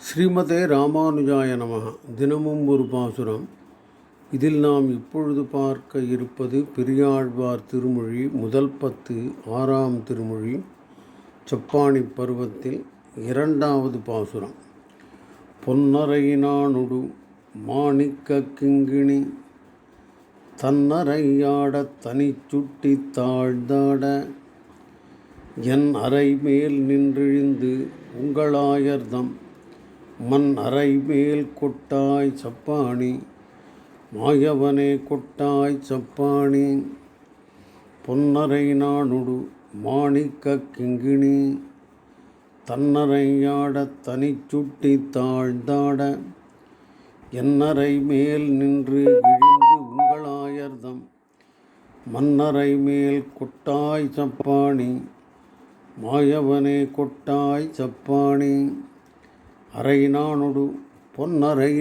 ஸ்ரீமதே ராமானுஜாய நமः தினமும் ஒரு பாசுரம். இதில் நாம் இப்பொழுது பார்க்க இருப்பது பெரியாழ்வார் திருமொழி முதல் பத்து ஆறாம் திருமொழி செப்பாணி பருவத்தில் இரண்டாவது பாசுரம். பொன்னரையினானுடு மாணிக்க கிங்கிணி தன்னரையாடத் தனிச்சுட்டி தாழ்ந்தாட என் அறை மேல் நின்றிழிந்து உங்களாயர்தம் மண் அறை மேல் கொட்டாய் சப்பாணி மாயவனே கொட்டாய் சப்பாணி பொன்னரை நானுடு மாணிக்க கிங்கிணி தன்னரையாடத் சுட்டி தாழ்ந்தாட என்னரை மேல் நின்று இழிந்து உங்களாயர்தம் மன்னரை மேல் கொட்டாய் சப்பாணி மாயவனே கொட்டாய் சப்பாணி அரை நானொடு பொன்னரை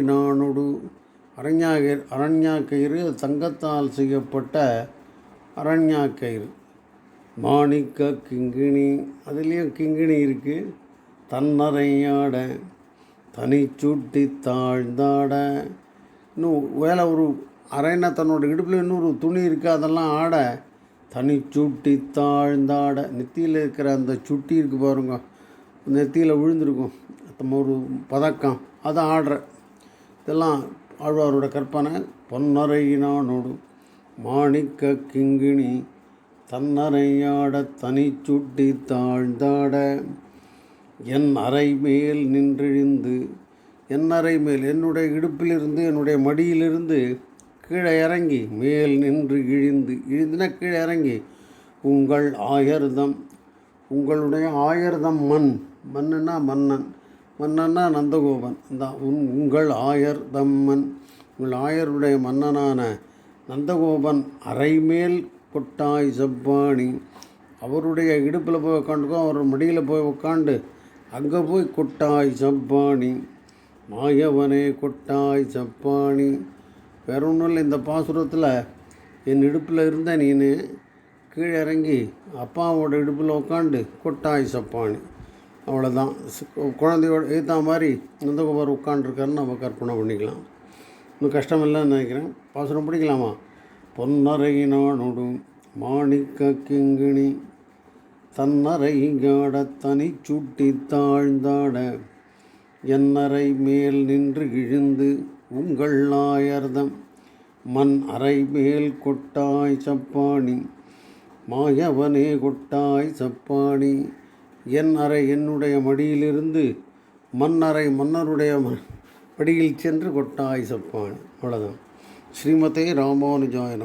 அரண்யாகர் அரண்யாக்கயிறு தங்கத்தால் செய்யப்பட்ட அரண்யாக்கயிறு. மாணிக்க கிங்கிணி அதுலேயும் கிங்கிணி இருக்குது தன்னறையாட தனி சுட்டி தாழ்ந்தாட. இன்னும் வேலை ஒரு அரைனா தன்னோட இடுப்பில் இன்னொரு துணி இருக்குது அதெல்லாம் ஆட. தனிச்சூட்டி தாழ்ந்தாட. நெத்தியில் இருக்கிற அந்த சுட்டி இருக்குது பாருங்க. நெத்தியில் விழுந்திருக்கும். ஒரு பதக்கம் அதை ஆடுற. இதெல்லாம் ஆழ்வாரோட கற்பனை. பொன்னரையினானோடு மாணிக்க கிங்கிணி தன்னரையாட தனிச்சுட்டி தாழ்ந்தாட என் அறை மேல் நின்றிழிந்து என் அறை மேல் என்னுடைய இடுப்பிலிருந்து என்னுடைய மடியிலிருந்து கீழே இறங்கி மேல் நின்று இழிந்து இழிந்துனா கீழே இறங்கி உங்கள் ஆயர்தம் உங்களுடைய ஆயர்தம் மண். மண்ணுன்னா மன்னன். மன்னன்னா நந்தகோபன். இந்த உன் உங்கள் ஆயர் தம்மன். உங்கள் ஆயருடைய மன்னனான நந்தகோபன் அரைமேல் கொட்டாய் செவ்வாணி. அவருடைய இடுப்பில் போய் உக்காண்டுக்கோ அவர் மடியில் போய் உக்காண்டு அங்கே போய் கொட்டாய் செவ்வாணி. மாயவனே கொட்டாய் செவ்வாணி. வேற ஒன்றும் இல்லை இந்த பாசுரத்தில் என் இடுப்பில் இருந்த நீனு கீழே இறங்கி அப்பாவோட இடுப்பில் உட்காந்து கொட்டாய் சப்பாணி அவ்வளோதான் குழந்தையோட ஏற்ற மாதிரி நந்தகுமார் உட்காண்டிருக்காருன்னு நம்ம கற்பனை பண்ணிக்கலாம். இன்னும் கஷ்டம் இல்லைன்னு நினைக்கிறேன். பாசுரம் பிடிக்கலாமா? பொன்னரையினானொடு மாணிக்க கிங்கிணி தன்னரை காட தனி சுட்டி தாழ்ந்தாட என்னரை மேல் நின்று இழுந்து உங்கள் ஆயர்தம் மண் அறை மேல் கொட்டாய் சப்பாணி மாயவனே கொட்டாய் சப்பாணி. என் அறை என்னுடைய மடியிலிருந்து மன்னரை மன்னருடைய மடியில் சென்று கொட்டாய் சப்பான் அவ்வளோதான் ஸ்ரீமதே ராமானுஜாய